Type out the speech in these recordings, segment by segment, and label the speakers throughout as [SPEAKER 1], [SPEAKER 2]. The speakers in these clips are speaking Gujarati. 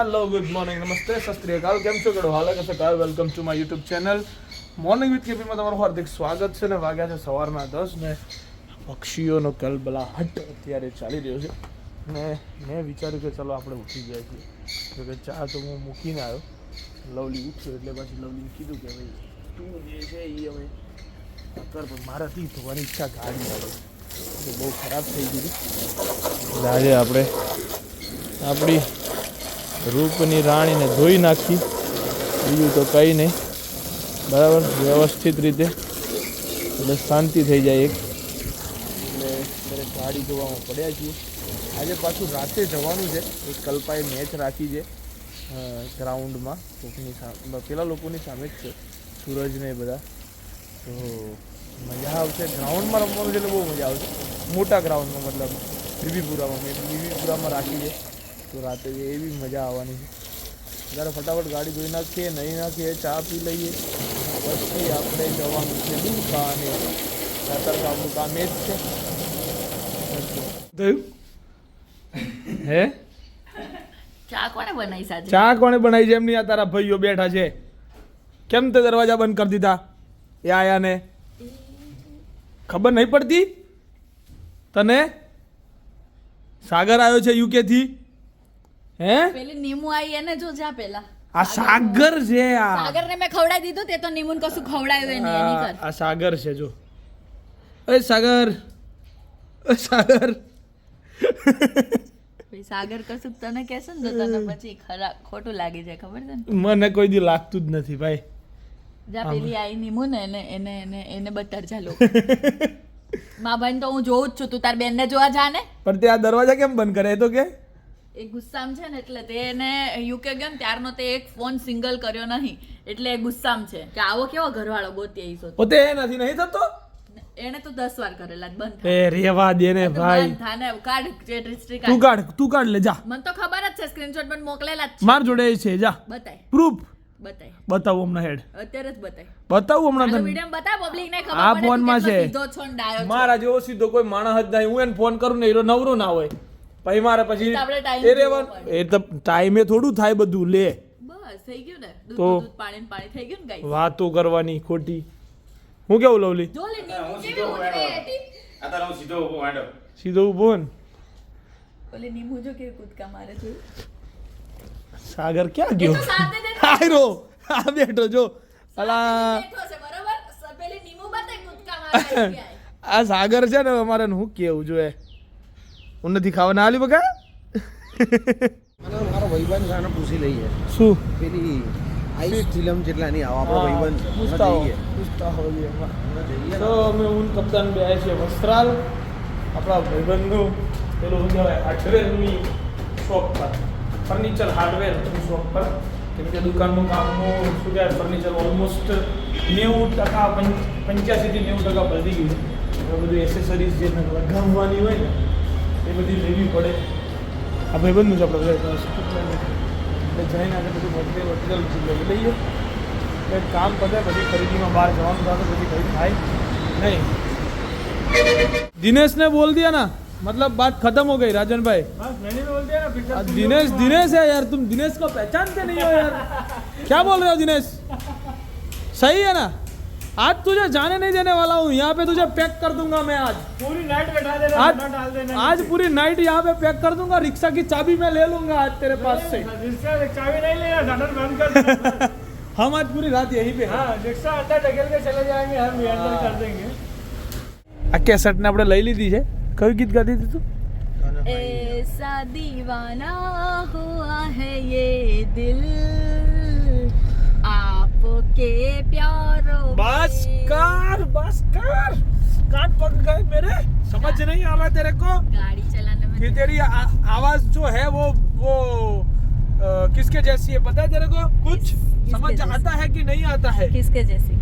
[SPEAKER 1] હેલો ગુડ મોર્નિંગ નમસ્તે સસ્ત્રીયકાલ કેમ છો કેડો હાલ હશે કાલ welcome to my YouTube channel morning with કેપીમાં તમારું હાર્દિક સ્વાગત છે ને વાગ્યા છે સવારના દસ ને પક્ષીઓનો કલબલાહટ અત્યારે ચાલી રહ્યો છે. ને મેં વિચાર્યું કે ચલો આપણે ઉઠી ગયા છીએ. તો કે ચા તો હું મૂકીને આવ્યો. લવલી ઉઠ્યો એટલે પછી લવલી કીધું કે ભાઈ, તું જે છે એ હવે કર, પણ મારાથી ધોવાની ઈચ્છા ગાડી આવે. બહુ ખરાબ થઈ એટલે આજે આપણે આપણી રૂપની રાણીને ધોઈ નાખી. બીજું તો કંઈ નહીં. બરાબર? વ્યવસ્થિત રીતે. એટલે શાંતિ થઈ જાય એક. એટલે અત્યારે ગાડી ધોવામાં પડ્યા છીએ. આજે પાછું રાતે જવાનું છે. એક કલ્પાએ મેચ રાખી છે ગ્રાઉન્ડમાં કોકની સામે પેલા લોકોની સામે જ છે. સૂરજને બધા. તો મજા આવશે. ગ્રાઉન્ડમાં રમવાનું છે એટલે બહુ મજા આવશે. મોટા ગ્રાઉન્ડમાં મતલબ, બીબીપુરામાં. મેં બીબીપુરામાં રાખી છે. તો રાતે એવી મજા આવવાની છે. ત્યારે ફટાફટ ગાડી ધોઈ નાખીએ નહીં નાખીએ ચા પી લઈએ. પછી આપણે જવાનું છે દુકાને. અત્યારે આપણું કામ એ જ છે. થયું હે?
[SPEAKER 2] ચા કોને બનાવી સાજે
[SPEAKER 1] ચા કોણે બનાવી છે? એમની આ તારા ભાઈઓ બેઠા છે. કેમ તે દરવાજા બંધ કરી દીધા? એ આયા ને ખબર નહીં પડતી? તને? સાગર આવ્યો છે યુકે થી? હે?
[SPEAKER 2] પેલી નીમુ આવી એને જો જા પેલા.
[SPEAKER 1] આ સાગર છે આ.
[SPEAKER 2] સાગર ને મેં ખવડાવી દીધું તે તો નીમુન કશું ખવડાવ્યું એને એની કર
[SPEAKER 1] આ સાગર છે જો. એ સાગર. એ સાગર.
[SPEAKER 2] સાગર કશું તને કહેશે ને તો તને પછી ખરા ખોટું લાગી જાય ખબર છે ને?
[SPEAKER 1] મને કોઈ દી લાગતું જ નથી ભાઈ.
[SPEAKER 2] જા પેલી આઈ નીમુ ને એને એને એને એને બતાડ જા લોકો. મા ભાઈ તો હું જોઉં જ છું તું તાર બેનને જોવા જા ને.
[SPEAKER 1] પણ તે આ દરવાજા કેમ બંધ કરે એ તો કે?
[SPEAKER 2] એ ગુસ્સામ છે ને એટલે તેને યુકે ગયો ને ત્યારનો તે એક ફોન સિંગલ કર્યો નહીં. એટલે ગુસ્સામ છે. કે આવો કેવો ઘરવાળો ગોતી આવી
[SPEAKER 1] પોતે એનાથી નહીં થતો?
[SPEAKER 2] એને તો દસ વાર કરેલા બંધ
[SPEAKER 1] એ રેવા દે ને ભાઈ.
[SPEAKER 2] બંધ થાય ને કાઢ ચેટ હિસ્ટ્રી
[SPEAKER 1] તું
[SPEAKER 2] કાઢ.
[SPEAKER 1] તું કાઢ લે જા.
[SPEAKER 2] મને તો ખબર જ છે સ્ક્રીનશોટ પણ મોકલેલા જ છે.
[SPEAKER 1] માર જોડે છે જા.
[SPEAKER 2] બતાય.
[SPEAKER 1] પ્રૂફ
[SPEAKER 2] બતાય.
[SPEAKER 1] બતાવું હમણાં હેડ.
[SPEAKER 2] અત્યારે જ બતાય.
[SPEAKER 1] બતાવું હમણાં તને.
[SPEAKER 2] વીડિયો બતાવ પબ્લિક ને
[SPEAKER 1] આ
[SPEAKER 2] ખબર તું
[SPEAKER 1] ફોનમાં
[SPEAKER 2] કેટલો
[SPEAKER 1] છે.
[SPEAKER 2] સીધો ડાયો
[SPEAKER 1] મારા જેવો સીધો કોઈ માણસ જ નહીં. હું એને ફોન કરું ને એનો નવરો ના હોય. પછી મારે પછી
[SPEAKER 2] એ તો
[SPEAKER 1] એ રેવાનું એ તો ટાઈમે થોડું થાય બધું લે.
[SPEAKER 2] બસ થઈ ગયું ને?
[SPEAKER 1] તો-
[SPEAKER 2] પાણી પાણી થઈ ગયું ને ગાઈસ
[SPEAKER 1] વાતો કરવાની ખોટી. હું કેવું લવલી?
[SPEAKER 2] જો લે નીમુ કેવી ઉતરે હતી.
[SPEAKER 3] અત્યારે હું સીધો ઊભો માંડો
[SPEAKER 1] સીધો ઊભો ને?
[SPEAKER 2] ઓલી નીમુ જો કેવી કૂદકા મારે છે.
[SPEAKER 1] સાગર ક્યાં ગયો? આયરો આ બેઠો જો. અલા. આ સાગર છે ને અમારે હું કેવું જોઈએ? હું નથી ખાવાના આલી બગા
[SPEAKER 4] મારો ભાઈબંધ આને પૂછી લઈએ
[SPEAKER 1] શું
[SPEAKER 4] પેલી આઈસ ફિલ્મ જેટલા નહીં આવો આપણો ભાઈબંધ
[SPEAKER 1] પૂછતા
[SPEAKER 4] હોઈએ
[SPEAKER 1] પૂછતા હો ये
[SPEAKER 4] હમણાં જઈએ
[SPEAKER 1] તો અમે ઊન કપ્તાન બે આવ્યા છીએ વસ્ત્રાલ આપણા ભાઈબંધનું પેલું કહેવાય હાર્ડવેરની શોપ પર ફર્નિચર હાર્ડવેરની શોપ પર કેમ કે દુકાનનું કામનું શું કહેવાય ફર્નિચર ઓલમોસ્ટ નેવું ટકા પંચ્યાસીથી નેવું ટકા બધી ગયું છે બધું એસેસરીઝ જે લગાવવાની હોય ને બધી લેવી પડે આ ભાઈબંધનું છે આપણે બધા એટલે જઈને આપણે બધું મટીરિયલ મટીરિયલ લઈ લઈએ એટલે કામ પતે પછી ખરીદીમાં બહાર જવાનું થશે પછી કંઈ થાય नहीं दिनेश ने बोल दिया ना मतलब बात खत्म हो गई राजन भाई
[SPEAKER 5] मैंने भी बोल दिया ना पिक्चर
[SPEAKER 1] आ, दिनेश दिनेश है यार तुम दिनेश को पहचानते नहीं हो यार क्या बोल रहे हो दिनेश सही है ना आज तुझे जाने नहीं देने वाला हूँ यहाँ पे तुझे पैक कर दूंगा मैं आज
[SPEAKER 5] पूरी नाइट बैठा देना
[SPEAKER 1] आज
[SPEAKER 5] खाना डाल देना
[SPEAKER 1] आज पूरी नाइट यहाँ पे पैक कर दूंगा रिक्शा की चाबी मैं ले लूंगा आज तेरे पास से
[SPEAKER 5] रिक्शा चाबी नहीं लेना शटर बंद कर देना
[SPEAKER 1] हम आज पूरी रात यहीं पे हैं
[SPEAKER 5] हाँ रिक्शा अंदर ढकेल के चले जाएंगे हम भी अंदर कर देंगे
[SPEAKER 1] આ કેસેટને આપણે લઈ લીધી છે કયું ગીત ગાતી હતી તું
[SPEAKER 2] ऐसा दीवाना हुआ है ये दिल आपके प्यारों
[SPEAKER 1] बस कर बस कर। कान पक गए मेरे। समझ नहीं आ रहा तेरे को।
[SPEAKER 2] गाड़ी चलाने में
[SPEAKER 1] कि तेरी आ, आवाज़ जो है वो वो अ, किसके जैसी है पता है तेरे को? कुछ
[SPEAKER 2] किसके
[SPEAKER 1] समझ आता है कि नहीं आता है?
[SPEAKER 2] किसके जैसी?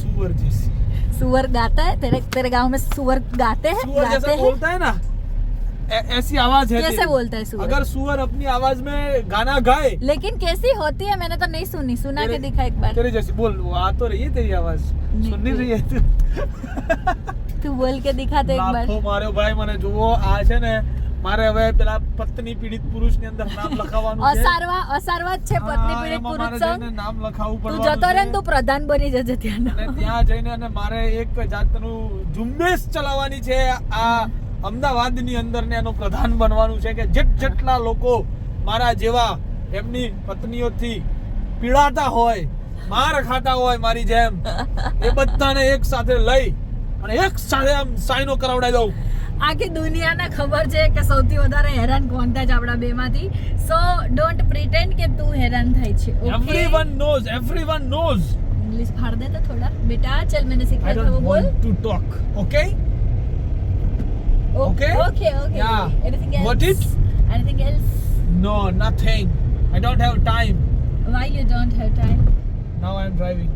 [SPEAKER 1] सुअर जैसी।
[SPEAKER 2] सुअर गाता है? तेरे तेरे गाँव में सुअर गाते हैं?
[SPEAKER 1] सुअर
[SPEAKER 2] गाते
[SPEAKER 1] जैसा
[SPEAKER 2] हैं?
[SPEAKER 1] बोलता है ना? ऐसी आवाज है
[SPEAKER 2] कैसे
[SPEAKER 1] तेरी।
[SPEAKER 2] बोलता है सुअर
[SPEAKER 1] अगर सुअर अपनी आवाज में गाना गाए
[SPEAKER 2] लेकिन कैसी होती है मैंने तो नहीं सुनी सुना के
[SPEAKER 1] तेरे-
[SPEAKER 2] दिखा एक बार
[SPEAKER 1] तेरी जैसी बोल वो आ तो रही है तेरी आवाज
[SPEAKER 2] नहीं,
[SPEAKER 1] सुन नहीं
[SPEAKER 2] तू-
[SPEAKER 1] रही है तू
[SPEAKER 2] तू बोल के दिखा दे एक बार
[SPEAKER 1] લાફો માર્યો ભાઈ મને જુઓ આ છે ને મારે હવે પેલા પત્ની પીડિત પુરુષની અંદર નામ લખાવવાનું છે
[SPEAKER 2] અસારવા અસારવા જ છે પત્ની
[SPEAKER 1] હા,
[SPEAKER 2] પીડિત
[SPEAKER 1] એમાં મારે
[SPEAKER 2] પુરુષ
[SPEAKER 1] જઈને નામ લખાવવું
[SPEAKER 2] તું
[SPEAKER 1] પડવાનું
[SPEAKER 2] જતો રહે ને
[SPEAKER 1] છે.
[SPEAKER 2] તું પ્રધાન બની જજે ત્યાં
[SPEAKER 1] અને ત્યાં જઈને અને મારે એક જાતનું ઝુંબેશ ચલાવવાની છે આ અમદાવાદની અંદર ને એનું પ્રધાન બનવાનું છે કે જેટ જેટલા લોકો મારા જેવા એમની પત્નીઓથી પીડાતા હોય માર ખાતા હોય મારી જેમ એ બધાને એક સાથે લઈ અને એક સાથે આમ સાઈનો કરાવડાવી દઉં.
[SPEAKER 2] આખી દુનિયાને ખબર છે કે સૌથી વધારે હેરાન કોણ થાય છે આપણા બેમાંથી? સો ડોન્ટ પ્રિટેન્ડ કે તું હેરાન થાય છે
[SPEAKER 1] everyone
[SPEAKER 2] knows everyone knows English ફાડ દે તો
[SPEAKER 1] થોડા.
[SPEAKER 2] બેટા ચલ મને
[SPEAKER 1] શીખવા
[SPEAKER 2] તો
[SPEAKER 1] બોલ. To talk okay Oh, okay?
[SPEAKER 2] Okay, okay.
[SPEAKER 1] Yeah.
[SPEAKER 2] Anything else?
[SPEAKER 1] What it?
[SPEAKER 2] Anything else?
[SPEAKER 1] No, nothing. I don't have time.
[SPEAKER 2] Why you don't have time?
[SPEAKER 1] Now I'm driving.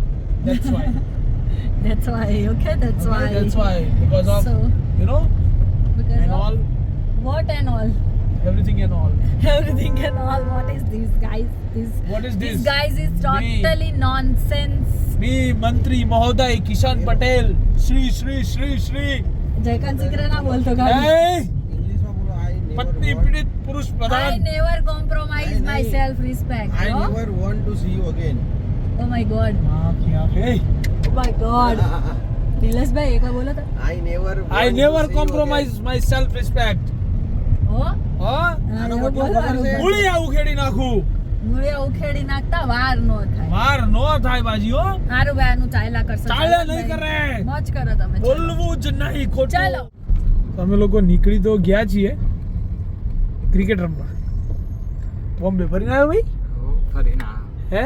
[SPEAKER 1] That's why.
[SPEAKER 2] that's why. Okay, that's
[SPEAKER 1] okay,
[SPEAKER 2] why.
[SPEAKER 1] That's why. Because of
[SPEAKER 2] so,
[SPEAKER 1] you know
[SPEAKER 2] because
[SPEAKER 1] and all
[SPEAKER 2] what and all?
[SPEAKER 1] Everything and all.
[SPEAKER 2] Everything and all. What is this guys? This
[SPEAKER 1] What is
[SPEAKER 2] this?
[SPEAKER 1] This
[SPEAKER 2] guys is totally
[SPEAKER 1] Me.
[SPEAKER 4] nonsense.
[SPEAKER 1] Me Mantri Mahoday
[SPEAKER 2] Kishan
[SPEAKER 1] Patel
[SPEAKER 2] Shri Shri
[SPEAKER 4] Shri
[SPEAKER 2] Shri
[SPEAKER 4] Jaykant
[SPEAKER 2] myself respect I બોલો તો.
[SPEAKER 4] આઈ નેવર
[SPEAKER 1] નાખું.
[SPEAKER 2] મૂળિયા ઉખેડી નાખતા વાર નો થાય.
[SPEAKER 1] વાર નો થાય બાજી હો.
[SPEAKER 2] હારું ભાઈ આનું ચાલ્યા કરશે. ચાલ્યા
[SPEAKER 1] નહીં કરે.
[SPEAKER 2] મોજ કરો તમે
[SPEAKER 1] બોલવું જ નહીં ખોટું.
[SPEAKER 2] ચાલો.
[SPEAKER 1] તમે લોકો નીકળી તો ગયા છીએ ક્રિકેટ રમવા. બોમ્બે ફરીને આવ્યો ભાઈ?
[SPEAKER 3] ફરીને
[SPEAKER 1] હે?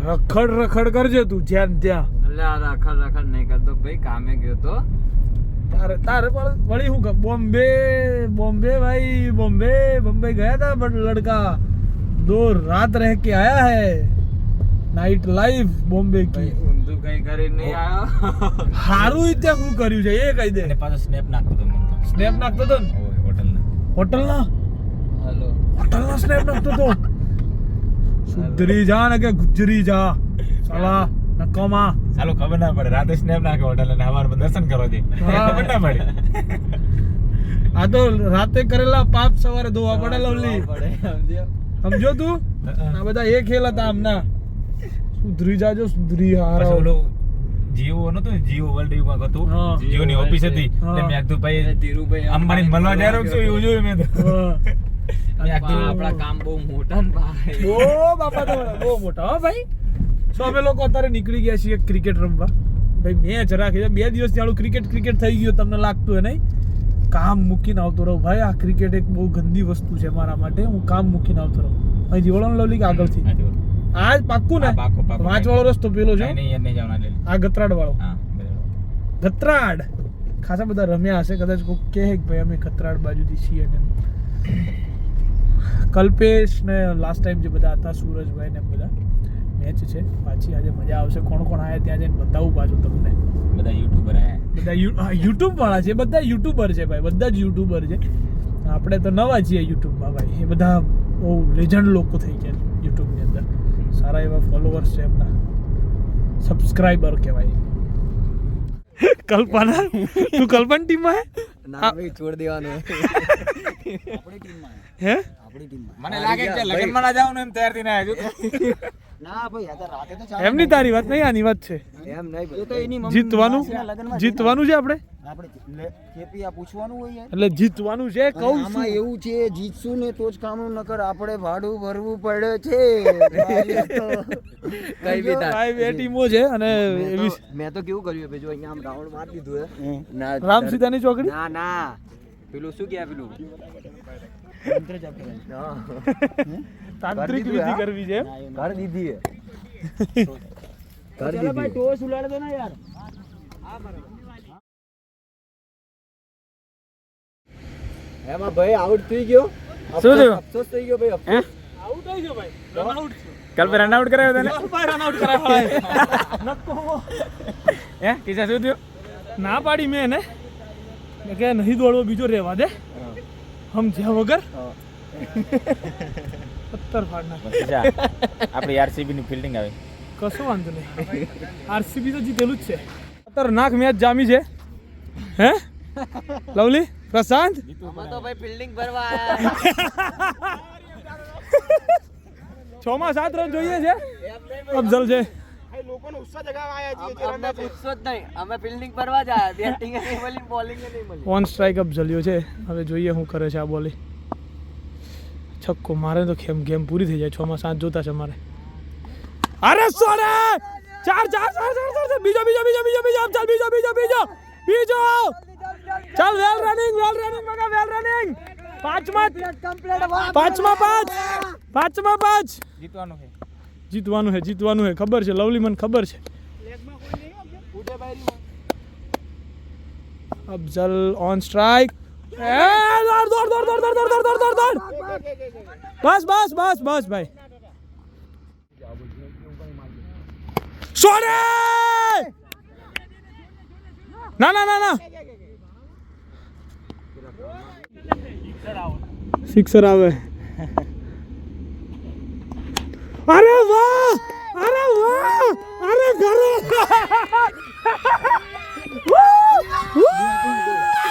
[SPEAKER 1] રખડ રખડ કરજે તું જ્યાં ત્યાં.
[SPEAKER 3] એટલે આ રખડ રખડ નહીં કરતો ભાઈ કામે ગયો તો.
[SPEAKER 1] તારે તારે વળી હું બોમ્બે બોમ્બે ભાઈ બોમ્બે બોમ્બે ગયા હતા લડકા. दो रात रह के आया है नाइट लाइफ बॉम्बे की
[SPEAKER 3] ભાઈ ઊંધું કઈ કરી નહીં આવ્યો
[SPEAKER 1] હારું રીતે શું કર્યું છે એ કહી દે
[SPEAKER 6] અને પાછો સ્નેપ નાખતો હતો મને તો.
[SPEAKER 1] સ્નેપ નાખતો તો ને
[SPEAKER 6] ઓય, હોટલના.
[SPEAKER 1] હોટલના
[SPEAKER 3] હલો
[SPEAKER 1] હોટલના સ્નેપ નાખતો તો સુધરી જા ને કે ગુજરી જા સાલા નકામા
[SPEAKER 6] ચાલો ખબર ના પડે રાતે સ્નેપ નાખે હોટલ અને સવારમાં દર્શન કરવા દે
[SPEAKER 1] હા.
[SPEAKER 6] ખબર ના પડે
[SPEAKER 1] આ તો રાતે કરેલા પાપ સવારે ધોવા પડે લવલી
[SPEAKER 3] પડે સમજ્યો
[SPEAKER 1] સમજો તું? આ બધા એ ખેલ હતા આમના. સુધરી જાજો સુધરી હારા.
[SPEAKER 6] ઓલું જીઓ નતો જીઓ વર્લ્ડ યુમાં હતું.
[SPEAKER 1] હા.
[SPEAKER 6] જીઓ ની ઓફિસ હતી. તે મેં કીધું ભાઈ
[SPEAKER 3] ધીરુભાઈ
[SPEAKER 6] અંબાણી મળવા જાય રહ્યો છું એવું જોયું મેં તો. મેં
[SPEAKER 3] આપણા કામ બહુ મોટા ને ભાઈ.
[SPEAKER 1] બહુ બાપા તો બહુ મોટા હો ભાઈ. સો અમે લોકો અત્યારે નીકળી ગયા છીએ ક્રિકેટ રમવા. ભાઈ મેચ રાખી બે દિવસ ચાલુ ક્રિકેટ ક્રિકેટ થઈ ગયું તમને લાગતું હોય નહીં? કામ મૂકીને આવતો રહું. ભાઈ આ ક્રિકેટ એક બહુ ગંદી વસ્તુ છે મારા માટે. હું કામ મૂકીને આવતો રહું. અહીં ને લવલી કે આગળથી. આ જ પાક્કું ને. વાંચ વાળો રસ્તો પેલો છે. આ ગતરાડ વાળો ગતરાડ. ખાસા બધા રમ્યા હશે. કદાચ કોઈ કહે કે ભાઈ અમે ગતરાડ બાજુથી છીએ ને કલ્પેશ ને લાસ્ટ ટાઈમ જે બધા હતા સૂરજભાઈ ને બધા મેચ છે. પાછી આજે મજા આવશે. કોણ કોણ આવ્યા ત્યાં જઈને બતાવું પાછું તમને.
[SPEAKER 6] બધા યુટ્યુબર આવ્યા
[SPEAKER 1] બધા યુટ્યુબ વાળા છે. બધા યુટ્યુબર છે ભાઈ. બધા જ યુટ્યુબર છે. આપણે તો નવા છીએ યુટ્યુબમાં ભાઈ. એ બધા બહુ લેજન્ડ લોકો થઈ ગયા યુટ્યુબની અંદર. સારા એવા ફોલોવર્સ છે એમના. સબસ્ક્રાઈબર કહેવાય. કલ્પના તું કલ્પના ટીમમાં હે?
[SPEAKER 3] ના ભાઈ છોડ દેવાનું.
[SPEAKER 4] આપણી ટીમમાં
[SPEAKER 1] હે?
[SPEAKER 4] આપણી ટીમમાં
[SPEAKER 6] મને લાગે કે લગનમાં ના જાવ ને એમ તૈયાર થઈને આવ્યો.
[SPEAKER 4] ના ભાઈ આ તો રાતે તો
[SPEAKER 1] એમની તારી વાત નહીં આની વાત છે.
[SPEAKER 3] એમ નહીં
[SPEAKER 4] એ તો એની
[SPEAKER 1] જીતવાનું? જીતવાનું. છે આપણે?
[SPEAKER 4] આપણે કેપી આ પૂછવાનું હોય
[SPEAKER 1] એટલે જીતવાનું છે કહું છું.
[SPEAKER 4] એવું છે જીતશું ને તો જ કામનું નકર આપણે ભાડું ભરવું પડે છે.
[SPEAKER 3] કઈ બી થાય.
[SPEAKER 1] બે ટીમો છે અને
[SPEAKER 3] મેં
[SPEAKER 1] એવી
[SPEAKER 3] તો- મેં તો કેવું કર્યું ભાઈ જો અહીંયા આમ રાઉન્ડ મારી દીધું હે. ના
[SPEAKER 1] રામ સીતાની ચોકડી?
[SPEAKER 3] ના ના. પેલું શું કે પેલું? હા.
[SPEAKER 1] તાંત્રિક વિધિ કરવી છે
[SPEAKER 3] ઘર દીધી હે ઘર દીધી
[SPEAKER 4] ટોસ ઉલાડ દો ને યાર.
[SPEAKER 3] એમાં ભાઈ આઉટ થઈ ગયો.
[SPEAKER 1] શું થયું?
[SPEAKER 3] અફસોસ થઈ ગયો ભાઈ.
[SPEAKER 1] આઉટ થઈ ગયો ભાઈ. રન આઉટ
[SPEAKER 6] કાલ પે રન આઉટ કરાવ્યો તને?
[SPEAKER 1] રન આઉટ કરાવ્યો નક્કો
[SPEAKER 6] હે. કિસ્સા શું થયું?
[SPEAKER 1] ના પાડી મેં એને. મેં કે નહીં દોડવો બીજો રહેવા દે. હમ જ્યાં વગર.
[SPEAKER 6] સત્તર ફાડના આપણી આરસીબી ની ફિલ્ડિંગ આવે.
[SPEAKER 1] કશો વાંધો નહીં. આરસીબી તો જીતેલું જ છે. ખતરનાક મેચ જામી છે. હે? લવલી પ્રશાંત?
[SPEAKER 3] તો ભાઈ ફિલ્ડિંગ ભરવા.
[SPEAKER 1] છ માં સાત રન જોઈએ છે. અફઝલ છે. ઓન સ્ટ્રાઇક અપ છે. હવે જોઈએ શું કરે છે આ બોલી. છક્કો મારે તો ખેમ ગેમ પૂરી થઈ જાય છ માં સાત જોતા છે મારે. અરે સોરે! ચાર ચાર ચાર ચાર ચાર ચાર. બીજો બીજો બીજો બીજો બીજો ચાલ બીજો બીજો બીજો. બીજો. ચાલ વેલ રનિંગ વેલ રનિંગ મગા વેલ રનિંગ પાંચમાં પાંચમાં પાંચ. પાંચમાં પાંચ.
[SPEAKER 6] જીતવાનું છે.
[SPEAKER 1] જીતવાનું છે જીતવાનું છે. ખબર છે લવલી મને ખબર છે. અફઝલ ઓન સ્ટ્રાઇક દોડ દોડ દોડ દોડ દોડ દોડ દોડ દોડ દોડ. બસ બસ બસ બસ, ભાઈ. સોરે! ના ના ના ના. સિક્સર આવે. અરે વાહ! અરે વાહ! અરે ઘરે!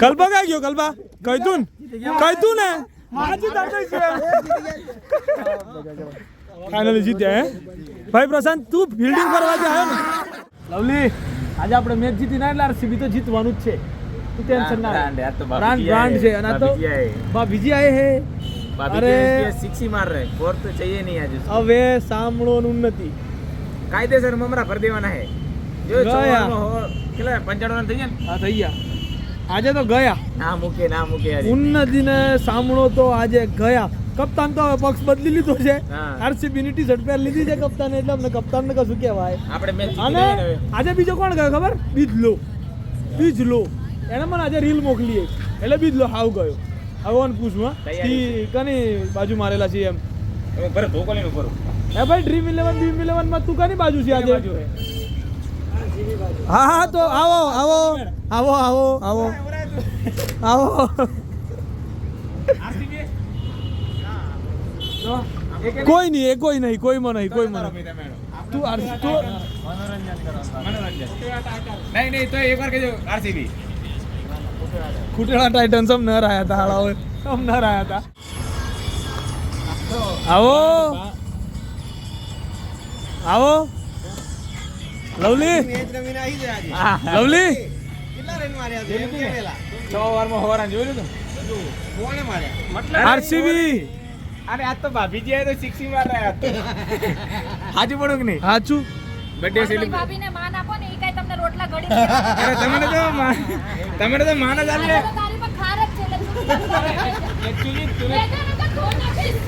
[SPEAKER 1] કલ્પા કઈ ગયો કલ્પા? કઈ તું કઈ તું ને ફાઇનલી જીત્યા હે? ભાઈ પ્રશાંત તું ફિલ્ડિંગ કરવા જે આવ્યો ને? લવલી આજે આપણે મેચ જીતી ના એટલે આરસીબી તો જીતવાનું જ છે. તું ટેન્શન ના
[SPEAKER 6] લે.
[SPEAKER 1] બ્રાન્ડ બ્રાન્ડ છે અને તો બા બીજી આય હે. અરે
[SPEAKER 6] સિક્સી માર રહે ફોર તો ચાહીએ નહીં આજે
[SPEAKER 1] હવે સાંભળવાનું નથી.
[SPEAKER 6] કાયદેસર મમરા ભર દેવાના હે. કેટલા પંચાણું થઈ ગયા ને?
[SPEAKER 1] આ થઈ ગયા. આજે તો ગયા.
[SPEAKER 6] ના મૂકે ના મૂકે આજે
[SPEAKER 1] ઉન્નતિને સામણો તો આજે ગયા. કપ્તાન તો હવે પક્ષ બદલી લીધો છે. આરસીબી ની ટી શર્ટ પહેરી લીધી છે કપ્તાને એટલે અમને કપ્તાન ને કશું કહેવાય.
[SPEAKER 6] આપણે મેચ
[SPEAKER 1] અને
[SPEAKER 6] લઈએ ને હવે.
[SPEAKER 1] આજે બીજો કોણ ગયો ખબર? બીજલો. બીજલો. એને મને આજે રીલ મોકલી. એટલે બીજલો હાવ ગયો. આવવાનું ઓન પૂછું હા. ઈ કની બાજુ મારેલા છે એમ?
[SPEAKER 6] ભરે ધોકો લઈને ઊભો રહો.
[SPEAKER 1] ભાઈ ડ્રીમ ઇલેવન ડ્રીમ ઇલેવનમાં તું કની બાજુ છે આજે?
[SPEAKER 6] હે.
[SPEAKER 1] હા તો આવો આવો. આવો આવો આવો. આવો. કોઈ નહીં એ કોઈ નહીં કોઈમાં નહીં કોઈમાં. તું આર તું
[SPEAKER 6] નહીં નહીં તો એક વાર કહેજો આરસીબી.
[SPEAKER 1] ખૂટેલા ટાઇટન્સ અમ ન રહ્યા હતા હાલા હોય સમ ન રહ્યા હતા આવો. આવો. લવલી? લવલી?
[SPEAKER 6] છ ઓવરમાં રન જોયું તું
[SPEAKER 1] આરસીબી
[SPEAKER 6] અરે આજ તો ભાભીજી તો સિક્સી માર હાજુ પડું કે નહીં?
[SPEAKER 1] સાચું
[SPEAKER 6] બર્થડે સેલિબ્રેટ
[SPEAKER 2] ભાભીને માન આપો ને એ કાંઈ તમને રોટલા ઘડી
[SPEAKER 6] અરે તમને તો તમને તો માન જ આલે
[SPEAKER 2] તો તારી પર ખાર જ છે એટલે તું કેમ કરે? લેજો ને તો ધોઈ નાખીશ.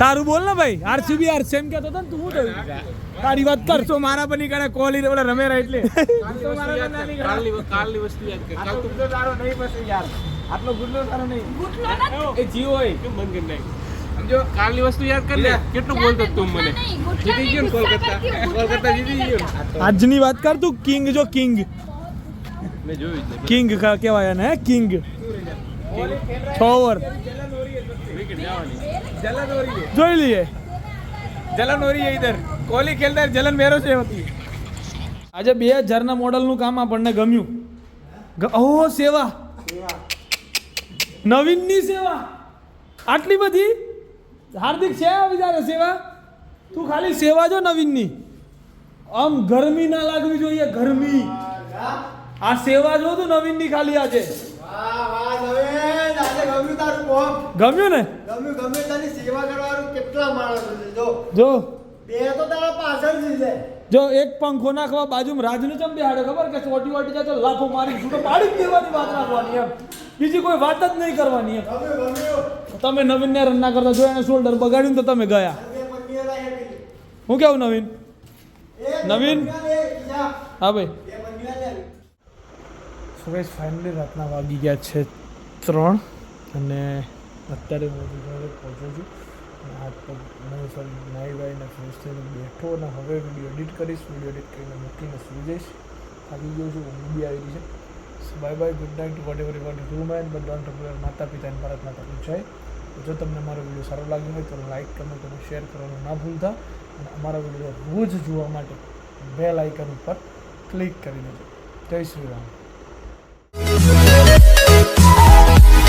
[SPEAKER 1] તારું બોલ ને ભાઈ આરસીબી આરસી એમ કહેતો હતો ને તું શું થયું? તારી વાત કર.
[SPEAKER 6] તો મારા પર નીકળે કરે કોહલી રે ઓલા રમેરા એટલે.
[SPEAKER 5] કાલની વસ્તુ યાદ કર
[SPEAKER 6] આ તો ગુડ્ડો નહીં બસ યાર. આટલો ગુડ્ડો સારો નહીં.
[SPEAKER 2] ગુટલો નથી.
[SPEAKER 6] એ જીવ હોય
[SPEAKER 5] બંધ કરી નાખ
[SPEAKER 6] સમજો
[SPEAKER 5] કાલની વસ્તુ યાદ કર ને. કેટલું બોલતો તું મને? જીતી ગયો કોલકાતા? કોલકાતા જીતી ગયો
[SPEAKER 1] આજની વાત કર તું કિંગ જો કિંગ.
[SPEAKER 5] મેં જોયું
[SPEAKER 1] કિંગ કહેવાય ને હે કિંગ. છ ઓવર.
[SPEAKER 5] વિકેટ જવાની.
[SPEAKER 6] જલન हो रही है
[SPEAKER 1] જોઈ લઈએ
[SPEAKER 6] जलन हो रही है इधर कोहली खेलता है जलन मेरों से होती है
[SPEAKER 1] આજે બે હજારના મોડલનું કામ આપણને ગમ્યું ગ- ઓહો સેવા નવીનની સેવા આટલી બધી હાર્દિક છે આ વિચારે સેવા તું ખાલી સેવા જો નવીનની આમ ગરમી ના લાગવી જોઈએ ગરમી આ સેવા જો તું નવીનની ખાલી આજે ગમ્યું ને?
[SPEAKER 4] સેવા કરવાનું કેટલા માણસો છે જો.
[SPEAKER 1] જો.
[SPEAKER 4] બે તો તારા પાછળ છે.
[SPEAKER 1] જો એક પંખો નાખવા બાજુમાં રાજનું ચમ બેહાડે ખબર? કે ચોટી વાટી જાય તો લાફો મારી છૂટો પાડી જ દેવાની વાત રાખવાની એમ. બીજી કોઈ વાત જ નહીં કરવાની એમ.
[SPEAKER 4] ગમ્યું ગમ્યું.
[SPEAKER 1] તમે નવીન ને રન ના કરતા જો એને શોલ્ડર બગાડ્યું તો તમે ગયા. હું કેવું નવીન? નવીન? હા ભાઈ.
[SPEAKER 4] બે પંદીઓલા એક.
[SPEAKER 1] સો ગાઈસ ફાઇનલી રાતના વાગી ગયા છે ત્રણ. અને અત્યારે હું ઘરે પહોંચ્યો છું. અને તો મને સર નાઈ વાઈને ફ્રેશ થઈને બેઠો અને હવે વીડિયો એડિટ કરીશ. વીડિયો એડિટ કરીને મૂકીને સુઈ જઈશ. થાકી ગયો છું, ઊંઘ બી આવી રહી છે. Bye bye good night whatever what to man but don't forget માતા પિતા પિતાને ભારત માતા જય જો તમને મારો વીડિયો સારો લાગ્યો હોય તો લાઈક કમેન્ટ અને શેર કરવાનું ના ભૂલતા. અને અમારા વીડિયો રોજ જોવા માટે બેલ આઇકન ઉપર ક્લિક કરી દેજો. જય શ્રી રામ.